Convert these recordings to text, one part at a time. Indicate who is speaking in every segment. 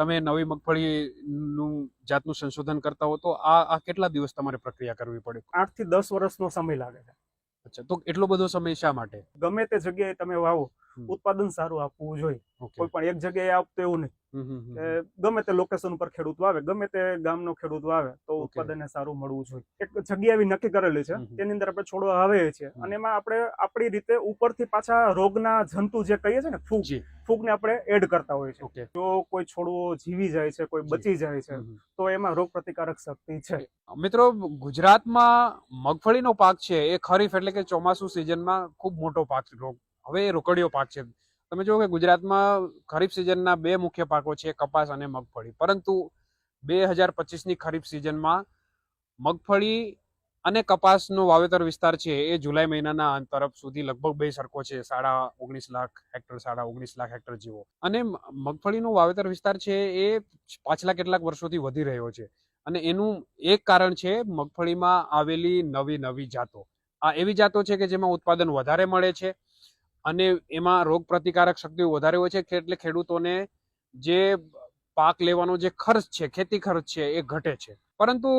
Speaker 1: તમે નવી મગફળીનું જાતનું સંશોધન કરતા હો તો આ આ કેટલા દિવસ તમારે પ્રક્રિયા કરવી પડે
Speaker 2: આઠથી દસ વર્ષનો સમય લાગે છે
Speaker 1: અચ્છા તો એટલો બધો સમય શા માટે
Speaker 2: ગમે તે જગ્યાએ તમે વાવો. ઉત્પાદન સારું આપવું જોઈએ. કોઈ પણ એક જગ્યાએ આપતો એવું નહીં. કે ગમે તે લોકેશન ઉપર ખેડૂત વાવે ગમે તે ગામનો ખેડૂત વાવે તો
Speaker 1: ઉત્પાદન
Speaker 2: ઉત્પાદનને સારું મળવું જોઈએ. એક જગ્યા એવી નક્કી કરેલી છે. તેની અંદર આપણે છોડવા આવે છે અને એમાં આપણે આપણી રીતે ઉપરથી પાછા રોગના જંતુ જે કહીએ છીએ ને ફૂગ ફૂગને આપણે એડ કરતા હોઈએ છીએ. જો કોઈ છોડવો જીવી જાય છે કોઈ બચી જાય છે. તો એમાં રોગ પ્રતિકારક શક્તિ છે.
Speaker 1: મિત્રો ગુજરાતમાં મગફળીનો પાક છે એ ખરીફ એટલે કે ચોમાસુ સિઝનમાં ખૂબ મોટો પાક હવે એ રોકડીયો પાક છે. તમે જુઓ કે ગુજરાતમાં ખરીફ સિઝનના બે મુખ્ય પાકો છે, કપાસ અને મગફળી. પરંતુ બે હજાર પચીસની ખરીફ સિઝનમાં મગફળી અને કપાસનો વાવેતર વિસ્તાર છે એ જુલાઈ મહિનાના અંત તરફ સુધી લગભગ બે સરખો છે, સાડા ઓગણીસ લાખ હેક્ટર, સાડા ઓગણીસ લાખ હેક્ટર જેવો. અને મગફળીનો વાવેતર વિસ્તાર છે એ પાછલા કેટલાક વર્ષોથી વધી રહ્યો છે. અને એનું એક કારણ છે મગફળીમાં આવેલી નવી નવી જાતો. આ એવી જાતો છે કે જેમાં ઉત્પાદન વધારે મળે છે અને એમાં રોગ પ્રતિકારક શક્તિ વધારે હોય છે એટલે ખેડૂતોને જે પાક લેવાનો જે ખર્ચ છે, ખેતી ખર્ચ છે, એ ઘટે છે. પરંતુ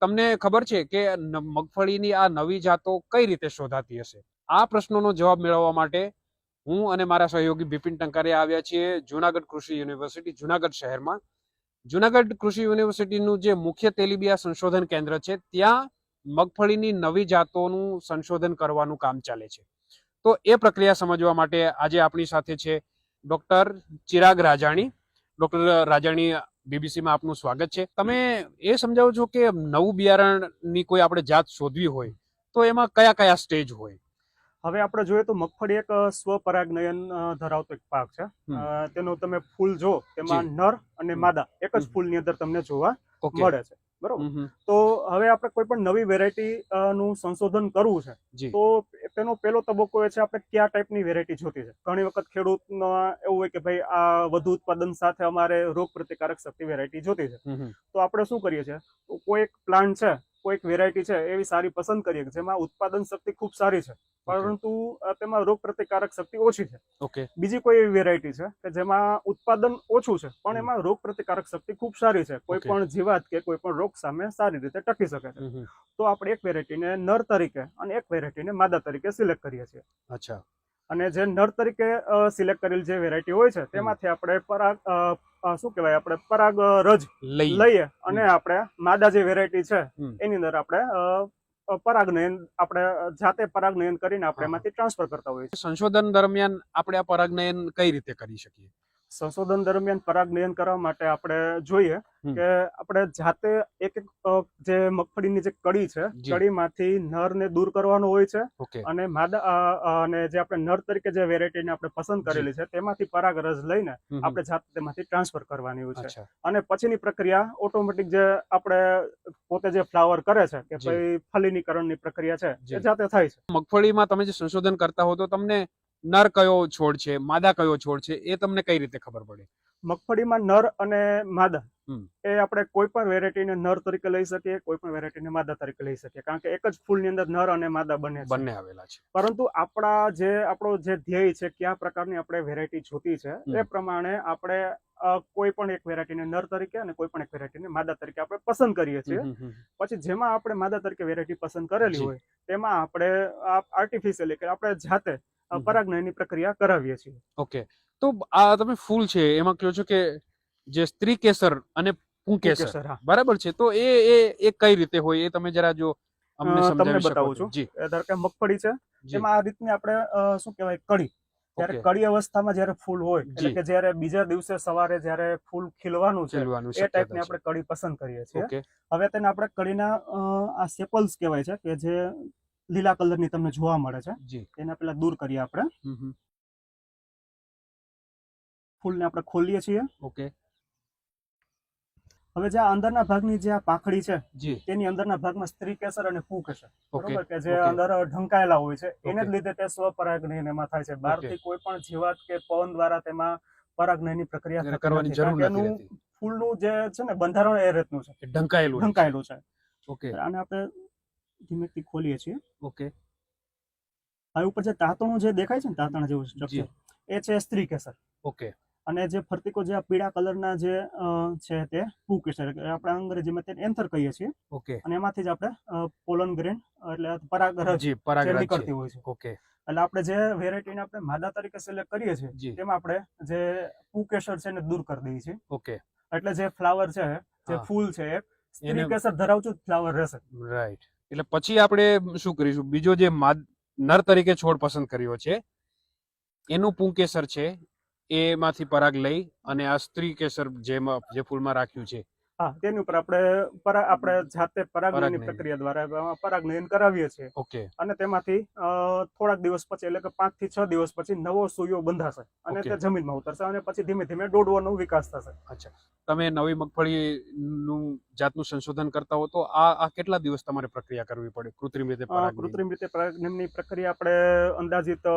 Speaker 1: તમને ખબર છે કે મગફળીની આ નવી જાતો કઈ રીતે શોધાતી હશે? આ પ્રશ્નોનો જવાબ મેળવવા માટે હું અને મારા સહયોગી બિપિન ટંકારે આવ્યા છીએ જુનાગઢ કૃષિ યુનિવર્સિટી, જુનાગઢ શહેરમાં. જુનાગઢ કૃષિ યુનિવર્સિટીનું જે મુખ્ય તેલીબિયા સંશોધન કેન્દ્ર છે, ત્યાં મગફળીની નવી જાતોનું સંશોધન કરવાનું કામ ચાલે છે. તો એ પ્રક્રિયા સમજવા માટે આજે આપણી સાથે છે ડોક્ટર ચિરાગ રાજાણી. ડોક્ટર રાજાણી બીબીસીમાં આપનું સ્વાગત છે. તમે એ સમજાવો છો કે નવું બિયારણની કોઈ આપણે જાત શોધવી હોય તો એમાં કયા કયા સ્ટેજ હોય?
Speaker 2: હવે આપણે જોઈએ તો મગફળી એક સ્વપરાગનયન ધરાવતો એક પાક છે. તેનો તમે ફૂલ જો તેમાં નર અને માદા એક જ ફૂલની અંદર તમને જોવા મળે છે. બરોબર. તો હવે આપણે કોઈ પણ નવી વેરાયટી નું સંશોધન કરવું છે તો તેનો પહેલો તબક્કો એ છે આપણે કયા ટાઈપની વેરાયટી જોતી છે? ઘણી વખત ખેડૂતનો એવું હોય કે ભાઈ આ વધુ ઉત્પાદન સાથે અમારે રોગ પ્રતિકારક શક્તિ વેરાયટી જોતી છે. તો આપણે શું કરીએ છીએ? તો કોઈ એક પ્લાન્ટ છે કોઈ એક વેરાયટી છે એવી સારી પસંદ કરીએ કે જેમાં ઉત્પાદન શક્તિ ખૂબ સારી છે. પરંતુ તેમાં રોગ પ્રતિકારક શક્તિ ઓછી છે.
Speaker 1: ઓકે.
Speaker 2: બીજી કોઈ એવી વેરાયટી છે કે જેમાં ઉત્પાદન ઓછું છે પણ એમાં રોગ પ્રતિકારક શક્તિ ખૂબ સારી છે. કોઈ પણ જીવાત કે કોઈ પણ રોગ સામે સારી રીતે ટકી શકે છે. તો આપણે એક વેરાયટીને નર તરીકે અને એક વેરાયટીને માદા તરીકે સિલેક્ટ કરીએ છીએ.
Speaker 1: અચ્છા.
Speaker 2: અને જે નર તરીકે સિલેક્ટ કરેલ જે વેરાયટી હોય છે તેમાંથી આપણે પરાગ શું કહેવાય આપણે પરાગ રજ
Speaker 1: લઈ
Speaker 2: લઈએ અને આપણે માદા જે વેરાયટી છે એની અંદર આપણે પરાગનયન આપણે જાતે પરાગનયન કરીને આપણે એમાંથી ટ્રાન્સફર કરતા હોઈએ છીએ.
Speaker 1: સંશોધન દરમિયાન આપણે આ પરાગનયન કઈ રીતે કરી શકીએ?
Speaker 2: સંશોધન દરમિયાન પરાગ પરાગનયન કરવા માટે આપણે જોઈએ કે આપણે જાતે એક એક જે મગફળીની જે કડી છે. કડીમાંથી નરને દૂર કરવાનો હોય છે અને માદા અને જે આપણે નર તરીકે જે વેરાયટીને આપણે પસંદ કરેલી છે તેમાંથી પરાગ રસ લઈને. આપણે જાતે તેમાંથી ટ્રાન્સફર કરવાની હોય છે. અને પછીની પ્રક્રિયા ઓટોમેટિક જે આપણે પોતે જે ફ્લાવર કરે છે કે. ભાઈ ફલીનીકરણની પ્રક્રિયા છે એ જાતે થાય છે.
Speaker 1: મગફળીમાં તમે જે સંશોધન કરતા હો તો તમને નર કયો છોડ છે માદા કયો છોડ છે એ તમને કઈ રીતે ખબર પડે?
Speaker 2: મગફળીમાં નર અને માદા એ આપણે કોઈ પણ વેરાયટીને નર તરીકે લઈ શકીએ કોઈ પણ વેરાયટીને માદા તરીકે લઈ શકીએ. કારણ કે એક જ ફૂલની અંદર નર અને માદા બંને
Speaker 1: બંને આવેલા છે.
Speaker 2: પરંતુ આપણા જે આપણો જે ધ્યેય છે કયા પ્રકારની આપણે વેરાયટી જોતી છે. એ પ્રમાણે આપણે કોઈ પણ એક વેરાયટીને નર તરીકે અને કોઈ પણ એક વેરાયટીને માદા તરીકે આપણે પસંદ કરીએ છીએ. પછી જેમાં આપણે માદા તરીકે વેરાયટી પસંદ કરેલી હોય તેમાં આપણે આર્ટિફિશિયલી એટલે આપણે જાતે અ, પ્રક્રિયા કરાવીએ છીએ.
Speaker 1: ઓકે. તો આ તમે ફૂલ છે એમાં કહો છો કે જે સ્ત્રી કેસર અને પુંકેસર
Speaker 2: કેસર,
Speaker 1: બરાબર છે? તો એ એ એ કઈ રીતે હોય એ તમે જરા જો અમને
Speaker 2: તમને
Speaker 1: સમજાવી
Speaker 2: બતાવું
Speaker 1: છું. જી.
Speaker 2: ધારો કે મગફળી છે
Speaker 1: જેમાં
Speaker 2: એમાં આ રીતની આપણે શું કહેવાય કડી
Speaker 1: ત્યારે
Speaker 2: કડી અવસ્થામાં જ્યારે ફૂલ હોય એટલે કે જ્યારે બીજા દિવસે સવારે જ્યારે ફૂલ ખીલવાનું છે એ ટાઈપની આપણે કડી પસંદ કરીએ છીએ. હવે તેને આપણે કડીના આ સેપલ્સ કહેવાય છે કે જે લીલા કલરની તમને જોવા મળે છે એને પેલા દૂર કરીએ આપણે. ફૂલને આપણે ખોલીએ છીએ.
Speaker 1: ઓકે.
Speaker 2: હવે જે આ અંદરના ભાગની જે આ પાખડી છે તેની અંદરના ભાગમાં સ્ત્રી કેસર અને કુ કેસર બરોબર કે જે અંદર ઢંકાયેલા હોય છે એને જ લીધે તે સ્વપરાગનયન એમાં થાય છે. બહારથી કોઈ પણ જીવાત કે પવન દ્વારા તેમાં પરાગનયનની પ્રક્રિયા
Speaker 1: કરવાની જરૂર નથી
Speaker 2: એનું ફૂલનું જે છે ને બંધારણ એ રીતનું છે.
Speaker 1: ઢંકાયેલું
Speaker 2: ઢંકાયેલું છે.
Speaker 1: ઓકે.
Speaker 2: અને આપણે ધીમેથી ખોલીએ છીએ.
Speaker 1: ઓકે.
Speaker 2: આ ઉપર જે તાતણું જે દેખાય છે ને તાતણ જેવું સ્ટ્રક્ચર એ છે સ્ત્રી કેસર.
Speaker 1: ઓકે.
Speaker 2: અને જે ફરતીકો જે પીળા કલરના જે છે તે પુ કેસર આપણે અંગ્રેજીમાં તેને એન્થર કહીએ છીએ.
Speaker 1: ઓકે.
Speaker 2: અને એમાંથી જ આપણે પોલન ગ્રેન એટલે પરાગરજ નીકળતી હોય છે.
Speaker 1: ઓકે.
Speaker 2: એટલે આપણે જે વેરાયટીને આપણે માદા તરીકે સિલેક્ટ કરીએ છીએ તેમાં આપણે જે પુ કેસર છે એને દૂર કરી દઈએ છીએ.
Speaker 1: ઓકે.
Speaker 2: એટલે જે ફ્લાવર છે જે ફૂલ છે એ સ્ત્રી કેસર ધરાવતું જ ફ્લાવર રહેશે.
Speaker 1: રાઈટ એટલે પછી આપણે શું કરીશું? બીજો જે નર તરીકે છોડ પસંદ કર્યો છે એનું પુંકેસર છે એમાંથી પરાગ લઈ અને આ સ્ત્રી કેસર જેમાં જે ફૂલમાં રાખ્યું છે.
Speaker 2: હા. તેની ઉપર આપણે આપણે જાતે પરાગનયનની
Speaker 1: પરાગનયન.
Speaker 2: પ્રક્રિયા દ્વારા પરાગનયન કરાવીએ છીએ.
Speaker 1: ઓકે.
Speaker 2: અને તેમાંથી થોડાક દિવસ પછી એટલે કે પાંચથી છ દિવસ પછી નવો સૂયો બંધાશે અને તે જમીનમાં ઉતરશે અને પછી ધીમે ધીમે દોડવાનો વિકાસ થશે.
Speaker 1: અચ્છા. તમે નવી મગફળીનું જાતનું સંશોધન કરતા હો તો આ આ કેટલા દિવસ તમારે પ્રક્રિયા કરવી પડે? કૃત્રિમ રીતે
Speaker 2: કૃત્રિમ રીતે પરાગનયનની પ્રક્રિયા આપણે અંદાજિત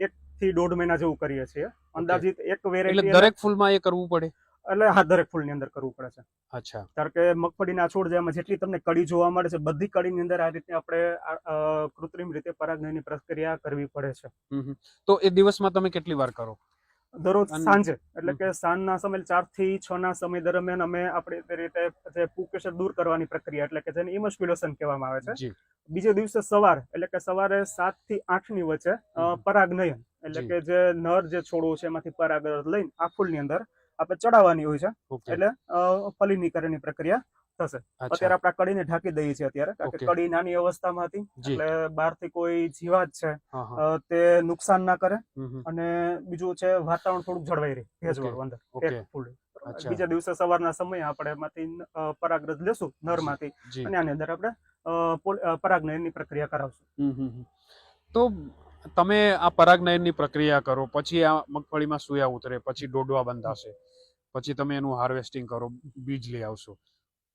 Speaker 2: એક થી દોઢ મહિના જેવું કરીએ છીએ. અંદાજિત એક
Speaker 1: એટલે
Speaker 2: વેરાયટી
Speaker 1: દરેક ફૂલમાં એ કરવું પડે?
Speaker 2: એટલે હા દરેક ફૂલની અંદર કરવું પડે છે.
Speaker 1: અચ્છા.
Speaker 2: કારણ કે મગફળીના છોડ જેમાં જેટલી તમને કડી જોવા મળે છે બધી કડીની અંદર આ રીતે આપણે કૃત્રિમ રીતે પરાગનયનની પ્રક્રિયા કરવી પડે છે.
Speaker 1: તો એ દિવસમાં તમે કેટલી વાર કરો?
Speaker 2: દરરોજ સાંજે એટલે કે સાંજના સમય ચારથી છ ના સમય દરમિયાન અમે આપણે તે રીતે જે પુકેશર દૂર કરવાની પ્રક્રિયા એટલે કે જેને ઇમસ્ક્યુલેશન કહેવામાં આવે છે. બીજે દિવસે સવાર એટલે કે સવારે સાતથી આઠની વચ્ચે. પરાગનયન એટલે કે જે નર જે છોડો છે એમાંથી પરાગ લઈને આ ફૂલની અંદર આપણે ચડાવવાની હોય છે. એટલે ફલિનીકરણની પ્રક્રિયા થશે. અત્યારે આપણે કડીને ઢાંકી દઈએ છીએ અત્યારે કારણ કે કડી નાની અવસ્થામાં હતી એટલે બહારથી કોઈ જીવાત છે તે નુકસાન ના કરે. અને બીજું છે વાતાવરણ થોડુંક જળવાઈ રહે ભેજવાળું અંદર. ફૂલ બીજા દિવસે સવારના સમયે આપણે એમાંથી પરાગરજ લેશું નરમાંથી. અને આની અંદર આપણે પરાગનયનની પ્રક્રિયા કરાવશું.
Speaker 1: તો તમે આ પરાગનયનની પ્રક્રિયા કરો પછી આ મગફળીમાં સુયા ઉતરે પછી ડોડવા બંધાશે પછી તમે એનું હાર્વેસ્ટિંગ કરો બીજ લઈ આવશો.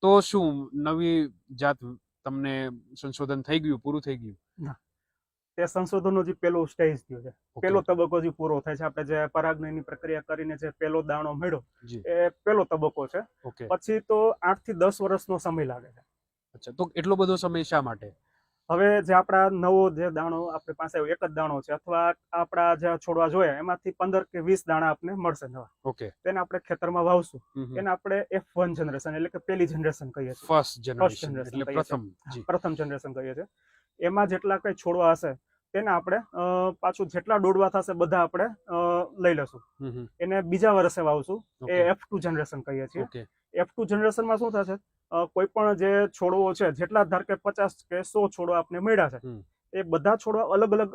Speaker 1: તો શું નવી જાત તમને સંશોધન થઈ ગયું પૂરું થઈ ગયું?
Speaker 2: તે સંશોધનનો જે પેલો સ્ટેજ થયો છે. પેલો તબક્કો જે પૂરો થાય છે આપણે જે પરાગનયની પ્રક્રિયા કરીને જે પેલો દાણો મળ્યો એ પેલો તબક્કો છે. પછી તો આઠથી દસ વર્ષનો સમય લાગે છે.
Speaker 1: અચ્છા તો એટલો બધો સમય શા માટે?
Speaker 2: હવે જે આપણા નવો જે દાણો આપણી પાસે એક જ દાણો છે અથવા આપણા જે છોડવા જોઈએ એમાંથી પંદર કે વીસ દાણા આપણે મળશે નવા.
Speaker 1: ઓકે.
Speaker 2: તેને આપણે ખેતરમાં વાવશું. એને આપણે એફ વન જનરેશન એટલે કે પેલી જનરેશન કહીએ છીએ.
Speaker 1: ફર્સ્ટ જનરેશન એટલે પ્રથમ
Speaker 2: પ્રથમ જનરેશન કહીએ છીએ. એમાં જેટલા કઈ છોડવા હશે તેને આપણે પાછું જેટલા દોડવા થશે બધા આપણે લઈ લેશું. એને બીજા વર્ષે વાવશું. એ એફ ટુ જનરેશન કહીએ છીએ. એફ ટુ જનરેશનમાં શું થશે? કોઈ પણ જે છોડવો છે જેટલા ધાર કે પચાસ કે સો છોડવા આપણે મળ્યા છે. એ બધા છોડવા અલગ અલગ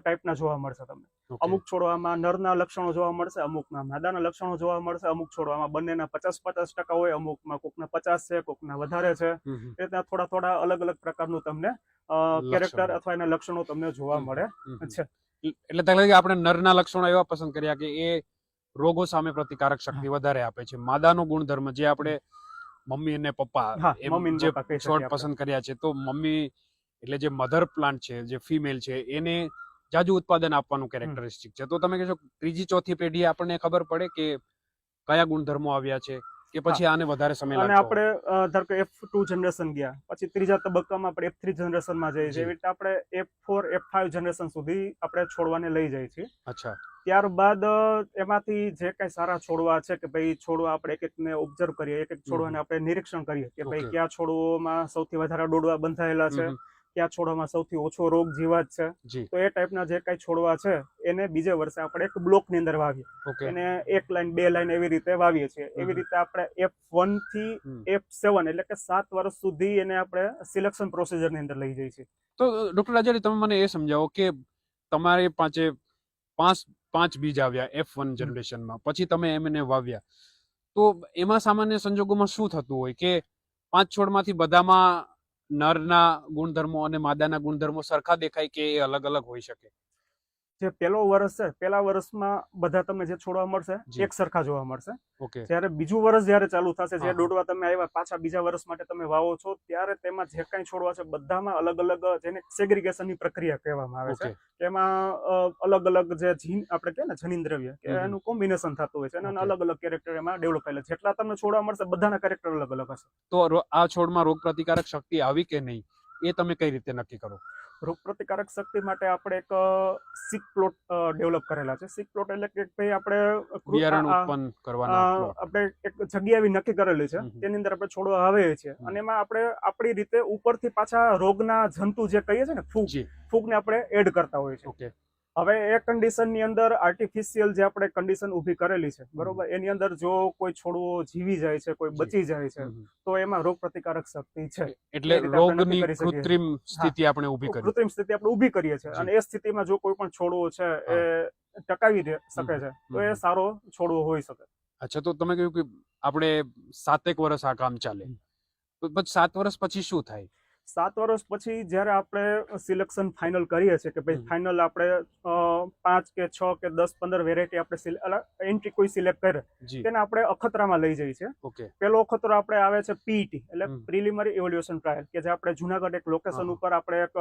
Speaker 2: ટાઈપના જોવા મળશે તમને. અમુક છોડવામાં નરના લક્ષણો જોવા મળશે અમુકમાં માદાના લક્ષણો જોવા મળશે અમુક છોડવામાં બંનેના પચાસ પચાસ ટકા હોય અમુકમાં કોકના પચાસ છે કોકના વધારે છે. એ રીતના થોડા થોડા અલગ અલગ પ્રકારનું તમને કેરેક્ટર અથવા એના લક્ષણો તમને જોવા મળે. છે
Speaker 1: એટલે તમે આપણે નરના લક્ષણો એવા પસંદ કર્યા કે એ રોગો સામે પ્રતિકારક શક્તિ વધારે આપે છે. માદાનો ગુણધર્મ જે આપણે મમ્મી અને પપ્પા જે છોડ પસંદ કર્યા છે તો મમ્મી એટલે જે મધર પ્લાન્ટ છે જે ફિમેલ છે એને જાજુ ઉત્પાદન આપવાનું કેરેક્ટરિસ્ટિક છે. તો તમે કહેશો ત્રીજી ચોથી પેઢી આપણને ખબર પડે કે કયા ગુણધર્મો આવ્યા છે કે પછી આને વધારે સમય
Speaker 2: અને આપણે ધારો કે એફ ટુ જનરેશન ગયા પછી ત્રીજા તબક્કામાં આપણે એફ થ્રી જનરેશનમાં જઈએ. છીએ. એવી રીતે આપણે F four F five generation સુધી આપણે છોડવાને લઈ જાય છીએ.
Speaker 1: અચ્છા.
Speaker 2: ત્યારબાદ એમાંથી જે કઈ સારા છોડવા છે કે ભાઈ છોડવા આપણે એક એકને ઓબ્ઝર્વ કરીએ એક એક છોડવાને આપણે નિરીક્ષણ કરીએ કે ભાઈ કયા છોડવામાં સૌથી વધારે ડોડવા બંધાયેલા છે. કયા છોડવામાં સૌથી ઓછો રોગ જીવાત છે. તો એ ટાઈપના જે કઈ છોડવા છે એને બીજે વર્ષે આપણે એક બ્લોકની અંદર વાવીએ. એને એક લાઈન બે લાઈન એવી રીતે વાવીએ છીએ. એવી રીતે આપણે એફ
Speaker 1: વનથી
Speaker 2: એફ સેવન એટલે કે સાત વર્ષ સુધી એને આપણે સિલેક્શન પ્રોસિજરની અંદર લઈ જઈએ છીએ.
Speaker 1: તો ડોક્ટર રાજારી તમે મને એ સમજાવો કે તમારી પાસે પાંચ પાંચ બીજ આવ્યા એફ વન જનરેશનમાં. પછી તમે એમને વાવ્યા. તો એમાં સામાન્ય સંજોગોમાં શું થતું હોય કે પાંચ છોડમાંથી બધામાં નરના ગુણધર્મો અને માદાના ગુણધર્મો સરખા દેખાય કે એ અલગ અલગ હોઈ શકે?
Speaker 2: જે પહેલો વર્ષ છે પહેલા વર્ષમાં બધા તમને જે છોડવા મળશે. એક સરખા જોવા મળશે.
Speaker 1: ઓકે.
Speaker 2: જ્યારે બીજું વર્ષ જ્યારે ચાલુ થશે જે દોડવા તમે આવ્યા પાછા બીજા વર્ષ માટે તમે વાવો છો ત્યારે તેમાં જે કાંઈ છોડવા છે બધામાં અલગ અલગ જેને સેગ્રીગેશનની પ્રક્રિયા કહેવામાં આવે છે. તેમાં અલગ અલગ જે જીન આપણે કહે ને જનીન દ્રવ્ય એનું કોમ્બિનેશન થતું હોય છે અને અલગ અલગ કેરેક્ટર એમાં ડેવલપ થયેલા જેટલા તમને છોડવા મળશે બધાના કેરેક્ટર અલગ અલગ હશે.
Speaker 1: તો આ છોડમાં રોગ પ્રતિકારક શક્તિ આવી કે નહીં? એ તમે કઈ રીતે નક્કી કરો?
Speaker 2: રોગ પ્રતિકારક શક્તિ માટે આપણે એક સિક પ્લોટ ડેવલપ કરેલા છે. સિક પ્લોટ એટલે કે ભાઈ આપણે
Speaker 1: બિયારણ ઉત્પન્ન કરવાના
Speaker 2: આપણે એક જગ્યા એવી નક્કી કરેલી છે. તેની અંદર આપણે છોડવા આવે છે. અને એમાં આપણે આપણી રીતે ઉપરથી પાછા રોગના જંતુ જે કહીએ છીએ ને ફૂગ ફૂગને આપણે એડ કરતા હોઈએ છીએ.
Speaker 1: ઓકે.
Speaker 2: હવે એ કન્ડિશનની અંદર આર્ટિફિશિયલ જે આપણે કન્ડિશન ઊભી કરેલી છે બરોબર? એની અંદર જો કોઈ છોડવો જીવી જાય છે કોઈ બચી જાય છે તો એમાં રોગ પ્રતિકારક શક્તિ છે.
Speaker 1: એટલે રોગની કૃત્રિમ સ્થિતિ આપણે ઊભી કરી.
Speaker 2: કૃત્રિમ સ્થિતિ આપણે ઊભી કરીએ છીએ. અને એ સ્થિતિમાં જો કોઈ પણ છોડવો છે એ ટકાવી શકે છે તો એ સારો છોડવો હોઈ શકે.
Speaker 1: અચ્છા તો તમે કહ્યું કે આપણે સાતેક વર્ષ આ કામ ચાલે. તો પછી સાત વર્ષ પછી શું થાય?
Speaker 2: સાત વર્ષ પછી જ્યારે આપણે સિલેક્શન ફાઇનલ કરીએ છીએ કે ભાઈ ફાઇનલ આપણે પાંચ કે છ કે દસ પંદર વેરાયટી આપણે એન્ટ્રી કોઈ સિલેક્ટ કરે તેને આપણે અખતરામાં લઈ જઈએ છીએ. પેલો અખતરો આપણે આવે છે પીઈટી એટલે
Speaker 1: હમ.
Speaker 2: પ્રિલિમરી ઇવોલ્યુશન ટ્રાયલ કે જે આપણે જુનાગઢ એક લોકેશન ઉપર આપણે એક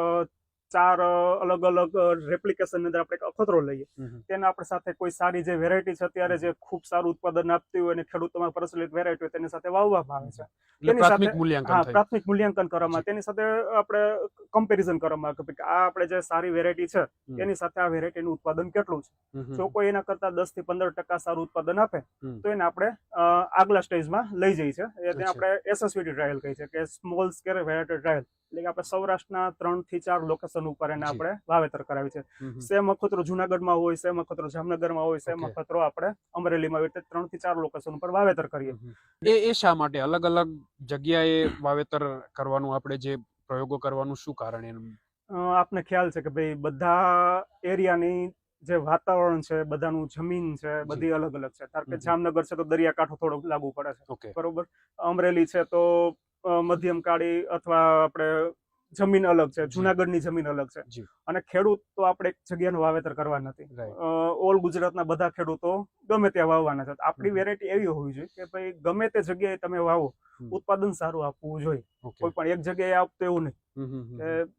Speaker 2: ચાર અલગ અલગ રેપ્લિકેશનની અંદર આપણે અખતરો લઈએ. તેના આપણે સાથે કોઈ સારી જે વેરાયટી છે અત્યારે જે ખૂબ સારું ઉત્પાદન આપતી હોય અને ખેડૂતોમાં પ્રચલિત વેરાયટી હોય તેની સાથે વાવવામાં આવે છે. તેની સાથે-
Speaker 1: મૂલ્યાંકન
Speaker 2: હા પ્રાથમિક મૂલ્યાંકન કરવામાં તેની સાથે આપણે કમ્પેરિઝન કરવામાં આવે કે આ આપણે જે સારી વેરાયટી છે
Speaker 1: તેની
Speaker 2: એની સાથે આ વેરાયટીનું ઉત્પાદન કેટલું છે. જો કોઈ એના કરતા દસથી પંદર ટકા સારું ઉત્પાદન આપે તો એને આપણે આગલા સ્ટેજમાં લઈ જઈએ છીએ. એને આપણે એસએસવીટી ટ્રાયલ કહીએ છીએ કે સ્મોલ સ્કેલ વેરાયટી ટ્રાયલ એટલે કે આપણે સૌરાષ્ટ્રના ત્રણથી ચાર લોકેશન ઉપર એને આપણે વાવેતર કરાવી છે. સેમ અખતરો જુનાગઢમાં હોય સેમ અખતરો જામનગરમાં હોય સેમ અખતરો આપણે અમરેલીમાં આવી રીતે ત્રણથી ચાર લોકેશન ઉપર વાવેતર કરીએ.
Speaker 1: એ એ શા માટે? અલગ અલગ જગ્યાએ વાવેતર કરવાનું આપણે જે પ્રયોગો કરવાનું શું કારણ એનું?
Speaker 2: આપને ખ્યાલ છે કે ભાઈ બધા એરિયાની જે વાતાવરણ છે બધાનું જમીન છે બધી અલગ અલગ છે. ધારો કે જામનગર છે તો દરિયાકાંઠો થોડો લાગુ પડે છે. બરોબર? અમરેલી છે તો મધ્યમ કાળી અથવા આપણે જમીન અલગ છે. જુનાગઢની જમીન અલગ છે. અને ખેડૂત તો આપણે એક જગ્યાનું વાવેતર કરવા નથી. ઓલ ગુજરાતના બધા ખેડૂતો ગમે ત્યાં વાવવાના છે. આપણી વેરાયટી એવી હોવી જોઈએ કે ભાઈ ગમે તે જગ્યાએ તમે વાવો ઉત્પાદન સારું આપવું જોઈએ. કોઈ પણ એક જગ્યાએ આપતું એવું નહીં.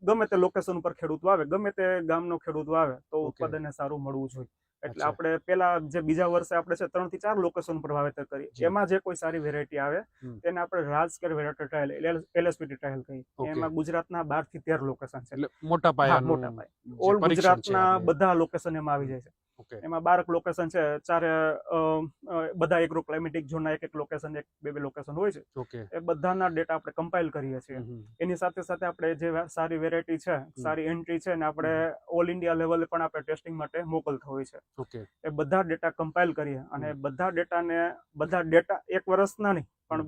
Speaker 2: ગમે તે લોકેશન ઉપર ખેડૂત વાવે ગમે તે ગામનો ખેડૂત વાવે તો. ઉત્પાદનને સારું મળવું જોઈએ. એટલે. આપણે પેલા જે બીજા વર્ષે આપણે છે ત્રણથી ચાર લોકેશન પર વાવેતર કરીએ. એમાં જે કોઈ સારી વેરાયટી આવે તેને આપણે રાજકર વેરાયટી ટ્રાયલ એલએસપીટી ટ્રાયલ કહીએ. એમાં ગુજરાતના બારથી તેર લોકેશન છે.
Speaker 1: એટલે મોટા
Speaker 2: હા, મોટા પાયે. ઓલ ગુજરાતના બધા લોકેશન એમાં આવી જાય છે. એમાં બારક લોકેશન છે ચારે બધા એગ્રો ક્લાઇમેટિક ઝોનના એક એક લોકેશન એક બે બે લોકેશન હોય છે. એ બધાના ડેટા આપણે કમ્પાઇલ કરીએ છીએ. એની સાથે સાથે આપણે જે સારી વેરાયટી છે સારી એન્ટ્રી છે ને આપણે ઓલ ઇન્ડિયા લેવલે પણ આપણે ટેસ્ટિંગ માટે મોકલતા હોય છે. એ બધા ડેટા કમ્પાઇલ કરીએ અને બધા ડેટાને બધા ડેટા એક વર્ષના નહીં પણ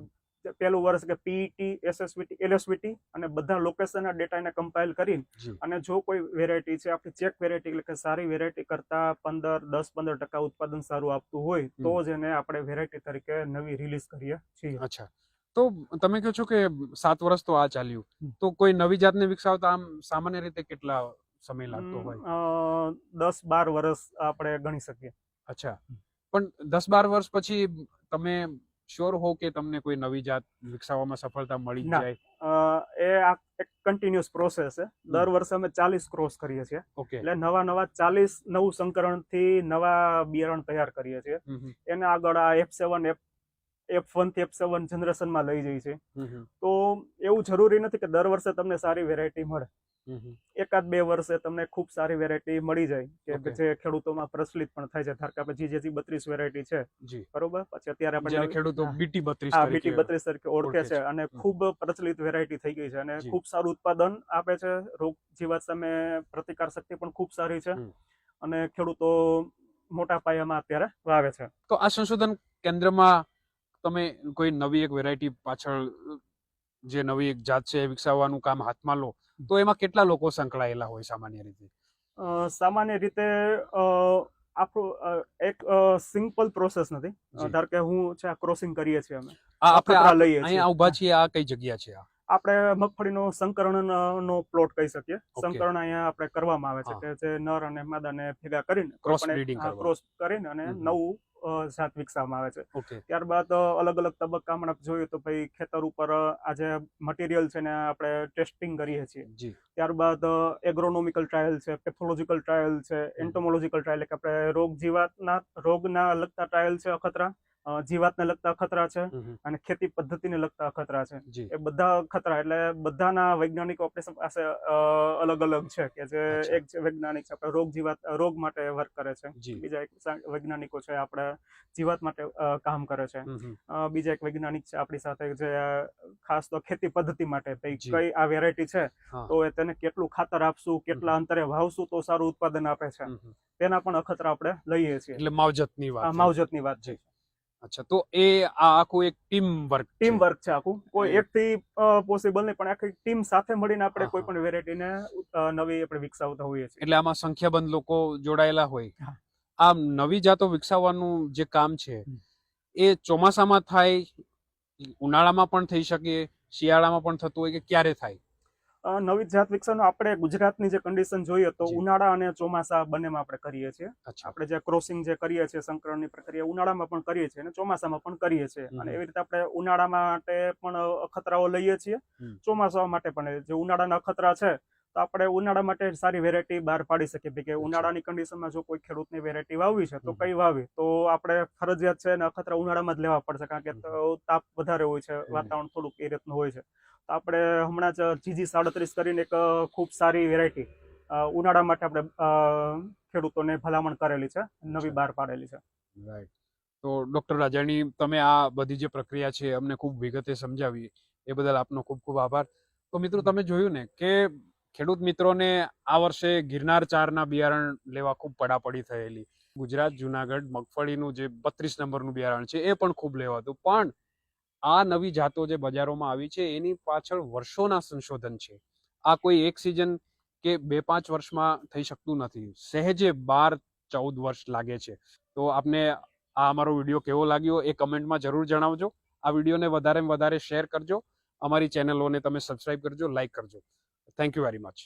Speaker 2: પહેલું વર્ષ કે પીઈટી એસએસવીટી એલએસવીટી અને બધા લોકેશનના ડેટાને કમ્પાઇલ કરીને અને જો કોઈ વેરાયટી છે આપણી ચેક વેરાયટી એટલે કે સારી વેરાયટી કરતા પંદર દસ પંદર ટકા ઉત્પાદન સારું આપતું હોય તો જ એને આપણે વેરાયટી તરીકે નવી રિલીઝ કરીએ છીએ.
Speaker 1: અચ્છા. તો તમે કહો છો કે સાત વર્ષ તો આ ચાલ્યું. તો કોઈ નવી જાતને વિકસાવતા આમ સામાન્ય રીતે કેટલા સમય લાગતો હોય?
Speaker 2: દસ બાર વર્ષ આપણે ગણી શકીએ.
Speaker 1: અચ્છા. પણ દસ બાર વર્ષ પછી તમે શ્યોર હો કે તમને કોઈ નવી જાત વિકસાવવામાં સફળતા મળી જાય?
Speaker 2: એ આ એક કન્ટિન્યુઅસ પ્રોસેસ છે. દર વર્ષે અમે ચાલીસ ક્રોસ કરીએ છીએ.
Speaker 1: ઓકે.
Speaker 2: એટલે નવા નવા ચાલીસ નવું સંકરણથી નવા બિયારણ તૈયાર કરીએ છીએ. એને આગળ આ એફ સેવન એફ એફ વનથી એફ સેવન જનરેશનમાં લઈ જઈ.
Speaker 1: હમ.
Speaker 2: તો એવું જરૂરી નથી કે દર વર્ષે તમને સારી વેરાયટી મળે. એકાદ બે વર્ષે તમને ખૂબ સારી વેરાયટી મળી જાય કે જે ખેડૂતોમાં પ્રચલિત પણ થાય છે ધારો કે આપણે જીજેજી બત્રીસ વેરાયટી છે બરોબર પછી અત્યારે આપણે
Speaker 1: ખેડૂતો બીટી બત્રીસ
Speaker 2: હા બીટી બત્રીસ તરીકે ઓળખે છે
Speaker 1: છે.
Speaker 2: અને. ખૂબ પ્રચલિત વેરાયટી થઈ ગઈ છે અને. ખૂબ સારું ઉત્પાદન આપે છે રોગ જીવાત સામે પ્રતિકાર શક્તિ પણ ખૂબ સારી છે અને ખેડૂતો મોટા પાયામાં અત્યારે વાવે છે
Speaker 1: તો આ સંશોધન કેન્દ્રમાં તમે કોઈ નવી એક વેરાયટી પાછળ જે નવી એક જાત છે વિકસાવવાનું કામ હાથમાં લો તો એમાં કેટલા લોકો સંકળાયેલા હોય સામાન્ય રીતે?
Speaker 2: સામાન્ય રીતે આપણું એક સિમ્પલ પ્રોસેસ નથી. ધારો કે હું છે આ ક્રોસિંગ કરીએ છીએ અમે.
Speaker 1: આપણે આ-
Speaker 2: લઈએ
Speaker 1: અહીંયા ઊભા છીએ આ કઈ જગ્યા છે આ?
Speaker 2: આપણે મગફળીનો સંકરણ નો પ્લોટ કહી શકીએ. સંકરણ અહીંયા આપણે કરવામાં આવે છે કે જે નર અને માદાને ભેગા કરીને
Speaker 1: ક્રોસ
Speaker 2: cross કરીને અને નવું જાત વિકસાવવામાં આવે છે. ત્યારબાદ અલગ અલગ તબક્કામાં આપણે જોઈએ તો ભાઈ ખેતર ઉપર આજે મટીરિયલ છે ને આપણે ટેસ્ટિંગ કરીએ છીએ. ત્યારબાદ એગ્રોનોમિકલ ટ્રાયલ છે પેથોલોજીકલ ટ્રાયલ છે એન્ટોમોલોજીકલ ટ્રાયલ કે આપણે રોગ જીવાતના રોગના લગતા ટ્રાયલ છે અખતરા. જીવાતને લગતા ખતરા છે. અને ખેતી પદ્ધતિને લગતા ખતરા છે. એ બધા ખતરા એટલે બધાના વૈજ્ઞાનિકો આપણી પાસે અલગ અલગ છે કે જે એક વૈજ્ઞાનિક છે આપણે રોગ જીવાત રોગ માટે વર્ક કરે છે. બીજા એક વૈજ્ઞાનિકો છે આપણે જીવાત માટે કામ કરે છે. બીજા એક વૈજ્ઞાનિક છે આપણી સાથે જે ખાસ તો ખેતી પદ્ધતિ માટે કઈ આ વેરાયટી છે તો એ તેને કેટલું ખાતર આપશું કેટલા અંતરે વાવશું તો સારું ઉત્પાદન આપે છે. તેના પણ અખતરા આપણે લઈએ છીએ.
Speaker 1: એટલે માવજતની વાત.
Speaker 2: માવજતની વાત છે.
Speaker 1: અચ્છા તો એ આ આખું એક ટીમ વર્ક
Speaker 2: ટીમ વર્ક છે આખું. કોઈ. એકથી પોસિબલ નહીં પણ આખી ટીમ સાથે મળીને આપણે કોઈ પણ વેરાયટીને નવી આપણે વિકસાવતા હોઈએ છીએ.
Speaker 1: એટલે આમાં સંખ્યાબંધ લોકો જોડાયેલા હોય.
Speaker 2: આમ
Speaker 1: આ નવી જાતો વિકસાવવાનું જે કામ છે એ ચોમાસામાં થાય ઉનાળામાં પણ થઈ શકે શિયાળામાં પણ થતું હોય કે ક્યારે થાય?
Speaker 2: નવી જાત વિકસાવનો આપણે ગુજરાતની જે કન્ડિશન જોઈએ તો ઉનાળા અને ચોમાસા બંનેમાં આપણે કરીએ છીએ. આપણે જે ક્રોસિંગ જે કરીએ છીએ સંકરણની પ્રક્રિયા ઉનાળામાં પણ કરીએ છીએ અને ચોમાસામાં પણ કરીએ છીએ. અને એવી રીતે આપણે ઉનાળા માટે પણ અખતરાઓ લઈએ છીએ. ચોમાસા માટે પણ. જે ઉનાળાના અખતરા છે તો આપણે ઉનાળા માટે સારી વેરાયટી બહાર પાડી શકીએ. કે ઉનાળાની કન્ડિશનમાં જો કોઈ ખેડૂતની વેરાયટી વાવવી છે તો. કઈ વાવી? તો આપણે ફરજિયાત છે અને અખતરા ઉનાળામાં જ લેવા પડશે. કારણ કે તો તાપ વધારે હોય છે વાતાવરણ થોડુંક એ રીતનું હોય છે. આપણે હમણાં જ જીજી સાડત્રીસ કરીને એક ખૂબ સારી વેરાયટી ઉનાળા માટે આપણે ખેડૂતોને ભલામણ કરેલી છે નવી બહાર પાડેલી છે.
Speaker 1: રાઈટ તો ડોક્ટર રાજાણી તમે આ બધી જે પ્રક્રિયા છે અમને ખૂબ વિગતે સમજાવી એ બદલ આપનો ખૂબ ખૂબ આભાર. તો મિત્રો તમે જોયું ને કે ખેડૂત મિત્રોને આ વર્ષે ગિરનાર ચારના બિયારણ લેવા ખૂબ પડાપડી થયેલી. ગુજરાત જુનાગઢ મગફળીનું જે બત્રીસ નંબરનું બિયારણ છે એ પણ ખૂબ લેવાતું. પણ આ નવી જાતો જે બજારોમાં આવી છે, એની પાછળ વર્ષોના સંશોધન છે. આ કોઈ એક સિઝન કે બે પાંચ વર્ષમાં થઈ શકતું નથી. સહેજે બાર ચૌદ વર્ષ લાગે છે. તો આપને આ અમારો વીડિયો કેવો લાગ્યો એ કમેન્ટમાં જરૂર જણાવજો. આ વિડીયોને વધારે વધારે શેર કરજો. અમારી ચેનલોને તમે સબસ્ક્રાઇબ કરજો લાઈક કરજો. Thank you very much